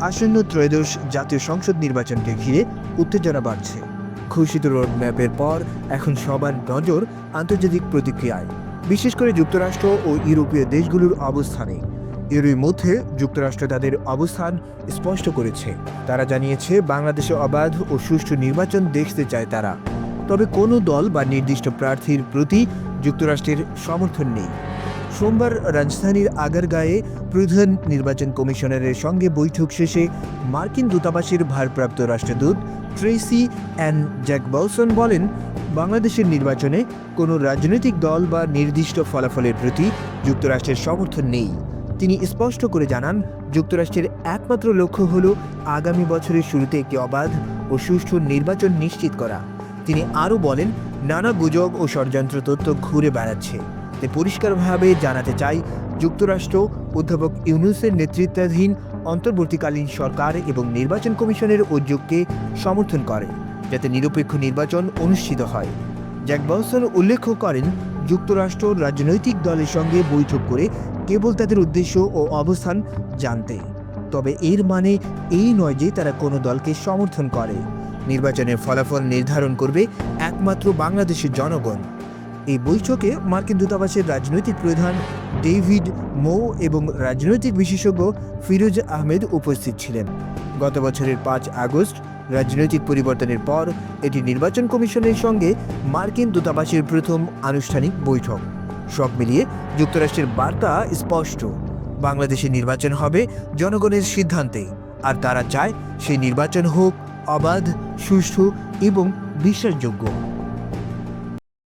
আসন্ন ত্রয়োদশ জাতীয় সংসদ নির্বাচনকে ঘিরে উত্তেজনা বাড়ছে। ঘোষিত রোডম্যাপের পর এখন সবার নজর আন্তর্জাতিক প্রতিক্রিয়ায়, বিশেষ করে যুক্তরাষ্ট্র ও ইউরোপীয় দেশগুলোর অবস্থানে। এরই মধ্যে যুক্তরাষ্ট্র তাদের অবস্থান স্পষ্ট করেছে। তারা জানিয়েছে, বাংলাদেশে অবাধ ও সুষ্ঠু নির্বাচন দেখতে চায় তারা। তবে কোনো দল বা নির্দিষ্ট প্রার্থীর প্রতি যুক্তরাষ্ট্রের সমর্থন নেই। সোমবার রাজধানীর আগারগাঁয়ে প্রধান নির্বাচন কমিশনারের সঙ্গে বৈঠক শেষে মার্কিন দূতাবাসের ভারপ্রাপ্ত রাষ্ট্রদূত ট্রেসি অ্যান জ্যাক বলসন বলেন, বাংলাদেশের নির্বাচনে কোনো রাজনৈতিক দল বা নির্দিষ্ট ফলাফলের প্রতি যুক্তরাষ্ট্রের সমর্থন নেই। তিনি স্পষ্ট করে জানান, যুক্তরাষ্ট্রের একমাত্র লক্ষ্য হল আগামী বছরের শুরুতে একটি অবাধ ও সুষ্ঠু নির্বাচন নিশ্চিত করা। তিনি আরও বলেন, নানা গুজব ও ষড়যন্ত্র তথ্য ঘুরে বেড়াচ্ছে। তাই পরিষ্কারভাবে জানাতে চাই, যুক্তরাষ্ট্র অধ্যাপক ইউনুসের নেতৃত্বাধীন অন্তর্বর্তীকালীন সরকার এবং নির্বাচন কমিশনের উদ্যোগকে সমর্থন করে, যাতে নিরপেক্ষ নির্বাচন অনুষ্ঠিত হয়। জ্যাক বলসন উল্লেখ করেন, যুক্তরাষ্ট্র রাজনৈতিক দলের সঙ্গে বৈঠক করে কেবল তাদের উদ্দেশ্য ও অবস্থান জানতে, তবে এর মানে এই নয় যে তারা কোনো দলকে সমর্থন করে। নির্বাচনের ফলাফল নির্ধারণ করবে একমাত্র বাংলাদেশের জনগণ। এই বৈঠকে মার্কিন দূতাবাসের রাজনৈতিক প্রধান ডেভিড মো এবং রাজনৈতিক বিশেষজ্ঞ ফিরোজ আহমেদ উপস্থিত ছিলেন। গত বছরের পাঁচ আগস্ট, রাজনৈতিক পরিবর্তনের পর এটি নির্বাচন কমিশনের সঙ্গে মার্কিন দূতাবাসের প্রথম আনুষ্ঠানিক বৈঠক। সব মিলিয়ে যুক্তরাষ্ট্রের বার্তা স্পষ্ট, বাংলাদেশে নির্বাচন হবে জনগণের সিদ্ধান্তে, আর তারা চায় সেই নির্বাচন হোক অবাধ, সুষ্ঠু এবং বিশ্বাসযোগ্য।